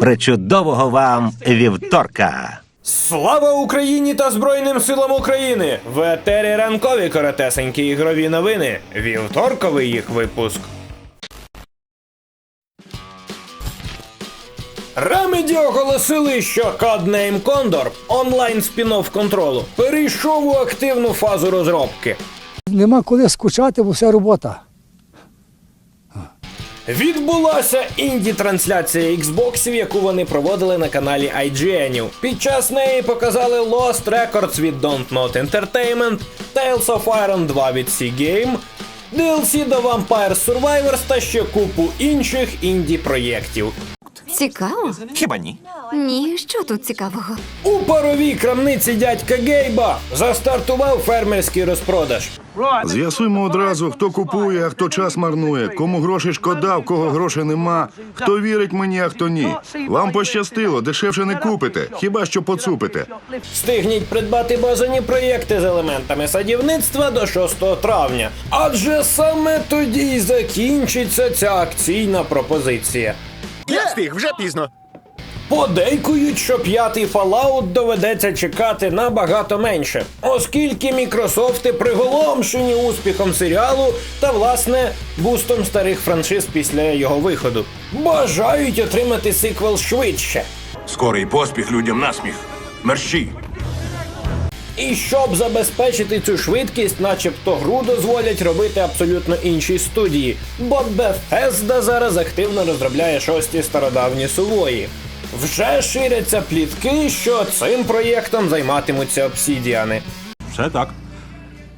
Причудового вам вівторка! Слава Україні та Збройним силам України! В етері ранкові коротесенькі ігрові новини. Вівторковий їх випуск. Remedy оголосили, що Codename Condor, онлайн спін-офф контролу, перейшов у активну фазу розробки. Нема коли скучати, бо вся робота. Відбулася інді-трансляція Xbox, яку вони проводили на каналі IGN. Під час неї показали Lost Records від Dontnod Entertainment, Tales of Iron 2 від C-Game, DLC до Vampire Survivors та ще купу інших інді-проєктів. Цікаво? Хіба ні? Ні, що тут цікавого? У паровій крамниці дядька Гейба застартував фермерський розпродаж. З'ясуємо одразу, хто купує, а хто час марнує, кому грошей шкода, в кого грошей нема, хто вірить мені, а хто ні. Вам пощастило, дешевше не купите, хіба що поцупите. Встигніть придбати базані проєкти з елементами садівництва до 6 травня. Адже саме тоді й закінчиться ця акційна пропозиція. Встиг, вже пізно. Подейкують, що п'ятий Fallout доведеться чекати набагато менше, оскільки мікрософти приголомшені успіхом серіалу та власне бустом старих франшиз після його виходу. Бажають отримати сиквел швидше. Скорий поспіх людям насміх. Мерщій. І щоб забезпечити цю швидкість, начебто гру дозволять робити абсолютно інші студії, бо Bethesda зараз активно розробляє шості стародавні сувої. Вже ширяться плітки, що цим проєктом займатимуться обсідіани. Все так.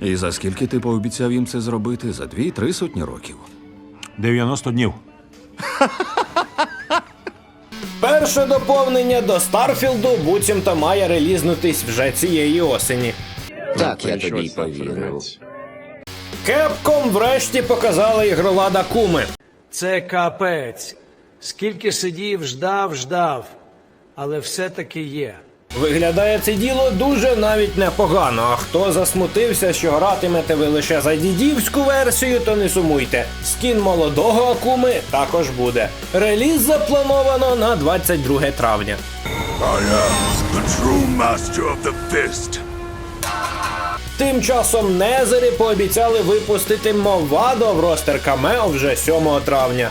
І за скільки ти пообіцяв їм це зробити? За дві-три сотні років. 90 днів. Перше доповнення до Старфілду буцімто має релізнутись вже цієї осені. Так, я тобі й повірив. Кепком врешті показала ігрова Куми. Це капець. Скільки сидів, ждав, ждав, але все-таки є. Виглядає це діло дуже навіть непогано. А хто засмутився, що гратимете ви лише за дідівську версію, то не сумуйте. Скін молодого Акуми також буде. Реліз заплановано на 22 травня. The true master of the fist. Тим часом Незери пообіцяли випустити Мовадо в ростер Камео вже 7 травня.